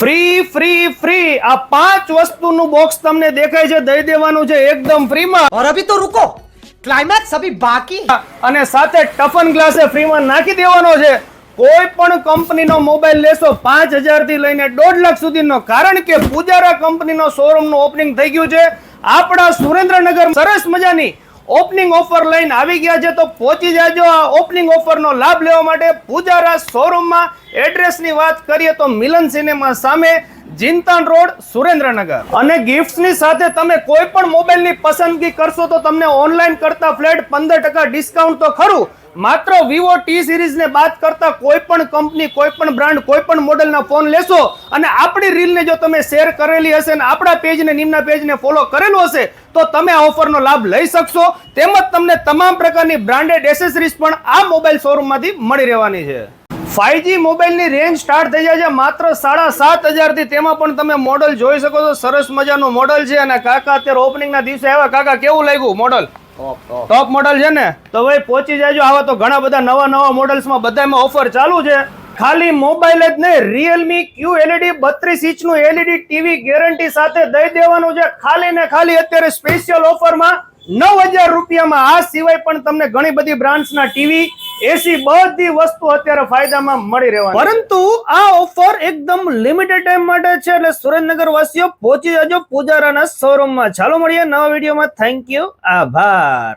Free free free આ પાંચ વસ્તુનું બોક્સ તમને દેખાય છે. દઈ દેવાનું છે એકદમ ફ્રીમાં ઓર અભી તો રુકો ક્લાઇમેક્સ અભી બાકી અને સાથે ટફન ગ્લાસે ફ્રીમાં નાખી દેવાનો છે. કોઈ પણ કંપનીનો મોબાઈલ લેશો પાંચ હજારથી લઈને દોઢ લાખ સુધીનો. કારણ કે પૂજારા કંપનીનો શોરૂમનું ઓપનિંગ થઈ ગયું છે. આપણા સુરેન્દ્રનગર સરસ મજાની ઓપનિંગ ઓફર લઈને આવી ગયા છે તો પહોંચી જાજો આ ઓપનિંગ ઓફરનો લાભ લેવા માટે પૂજારા શોરૂમમાં એડ્રેસની વાત કરીએ તો મિલન સિનેમા સામે જિંતાન રોડ, સુરેન્દ્રનગર. અને ગિફ્ટ્સની સાથે તમે કોઈ પણ મોબાઈલની પસંદગી કરશો તો તમને ઓનલાઈન કરતા ફ્લેટ પંદર ટકા ડિસ્કાઉન્ટ તો ખરું માત્ર વિવો ટી સિરીઝને બાદ કરતા કોઈ પણ કંપની કોઈ પણ બ્રાન્ડ કોઈ પણ મોડેલના ફોન લેશો અને આપણી રીલને જો તમે શેર કરેલી હશે અને આપણા પેજને નિમ્ન પેજને ફોલો કરેલું હશે, તો તમે આ ઓફરનો લાભ લઈ શકશો. તેમજ તમને તમામ પ્રકારની બ્રાન્ડેડ એસેસરીઝ પણ આ મોબાઈલ શોરૂમમાંથી મળી રહેવાની છે. ફાઈવજી મોબાઈલની રેન્જ સ્ટાર્ટ થઈ જાય છે માત્ર સાડા સાત હજારથી તેમાં પણ તમે મોડલ જોઈ શકો છો. સરસ મજાનું મોડલ છે અને કાકા અત્યારે ઓપનિંગના દિવસે આવ્યા. કાકા, કેવું લાગ્યું મોડલ ટોપ મોડલ છે ને, તો ભાઈ પહોંચી જાજો. આવા તો ઘણા બધા નવા નવા મોડલ્સમાં બધામાં ઓફર ચાલુ છે. ખાલી મોબાઈલ જ નહીં રિયલમી ક્યુ એલઈડી બત્રીસ ઇંચનું એલઈડી ટીવી ગેરંટી સાથે દઈ દેવાનું છે. ખાલી ને ખાલી અત્યારે સ્પેશિયલ ઓફરમાં નવ હજાર રૂપિયામાં. આ સિવાય પણ તમને ઘણી બધી બ્રાન્ડ્સના ટીવી એસી બધી વસ્તુ અત્યારે ફાયદામાં મળી રહેવાની. પરંતુ આ ઓફર એકદમ લિમિટેડ ટાઈમ માટે છે એટલે સુરેન્દ્રનગર વાસીઓ પહોંચી જજો પૂજારાના શોરૂમમાં ચાલો મળીએ નવા વિડીયોમાં થેન્ક યુ આભાર.